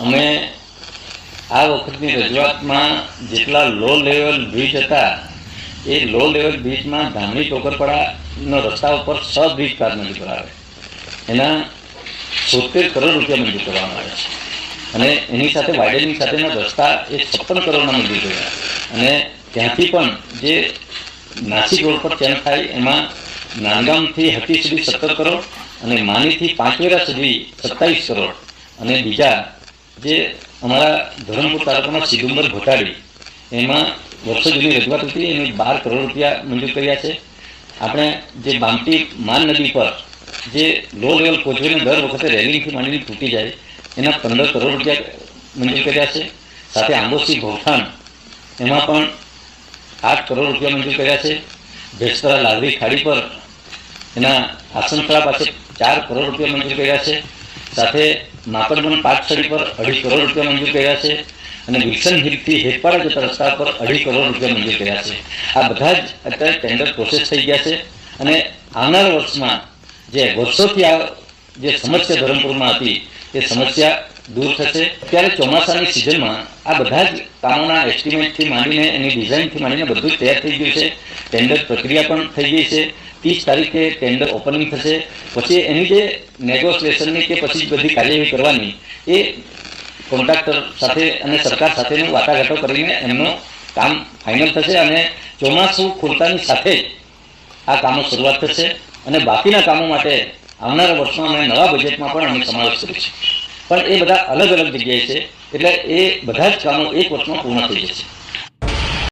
અમે આ વખતની રજૂઆતમાં જેટલા લો લેવલ બ્રિજ હતા એ લો લેવલ બ્રિજમાં ધામણી ટોકરપડાનો રસ્તા ઉપર છ બ્રિજ કાર મંજૂર કરાવે. એના સોતેર કરોડ રૂપિયા મંજૂર કરવામાં આવે છે. અને એની સાથે વાઇડનિંગ સાથેના રસ્તા એ છપ્પન કરોડના મંજૂર થયા. અને ત્યાંથી પણ જે નાસિક રોડ પર ચેન થાય એમાં નાંદગામથી હટી સુધી સત્તર કરોડ અને માનીથી પાંચવેરા સુધી સત્તાવીસ કરોડ અને બીજા જે અમારા ધરમપુર તાલુકામાં સિદુંબર ભોટાડી, એમાં વર્ષો જૂની રજૂઆત હતી એને બાર કરોડ રૂપિયા મંજૂર કર્યા છે. આપણે જે બામટી માન નદી પર જે લો લેવલ કોચવેને દર વખતે રેલિંગથી માંડીને તૂટી જાય, એના પંદર કરોડ રૂપિયા મંજૂર કર્યા છે. સાથે આંબોસી ગોઠાણ એમાં પણ આઠ કરોડ રૂપિયા મંજૂર કર્યા છે. ભેસ્તરા લાગરી ખાડી પર એના આસનતળા પાસે ચાર કરોડ રૂપિયા મંજૂર કર્યા છે. સાથે માકડબન પાકસડી પર અઢી કરોડ રૂપિયા મંજૂર કર્યા છે અને વિલ્સન હિલથી હેપાળા જતા રસ્તા પર અઢી કરોડ રૂપિયા મંજૂર કર્યા છે. આ બધા જ અત્યારે ટેન્ડર પ્રોસેસ થઈ ગયા છે અને આવનાર વર્ષમાં જે વર્ષોથી આ જે સમસ્યા ધરમપુરમાં હતી એ સમસ્યા દૂર થશે. ત્યારે ચોમાસાની સિઝનમાં આ બધા જ કામોના એસ્ટિમેટથી માંડીને એની ડિઝાઇનથી માંડીને બધું તૈયાર થઈ ગયું છે. ટેન્ડર પ્રક્રિયા પણ થઈ ગઈ છે. ત્રીસ તારીખે ટેન્ડર ઓપનિંગ થશે. પછી એની જે નેગોશિએશનની કે પછી બધી કાર્યવાહી કરવાની, એ કોન્ટ્રાક્ટર સાથે અને સરકાર સાથેનું વાટાઘાટો કરીને એમનું કામ ફાઇનલ થશે અને ચોમાસું ખુલતાની સાથે આ કામો શરૂઆત થશે. અને બાકીના કામો માટે આવનારા વર્ષમાં અમે નવા બજેટમાં પણ અમે સમાવેશ કરીશું પણ એ બધા અલગ અલગ જગ્યાએ છે. એટલે એ બધા જ કામો એક વર્ષમાં પૂર્ણ થઈ જશે.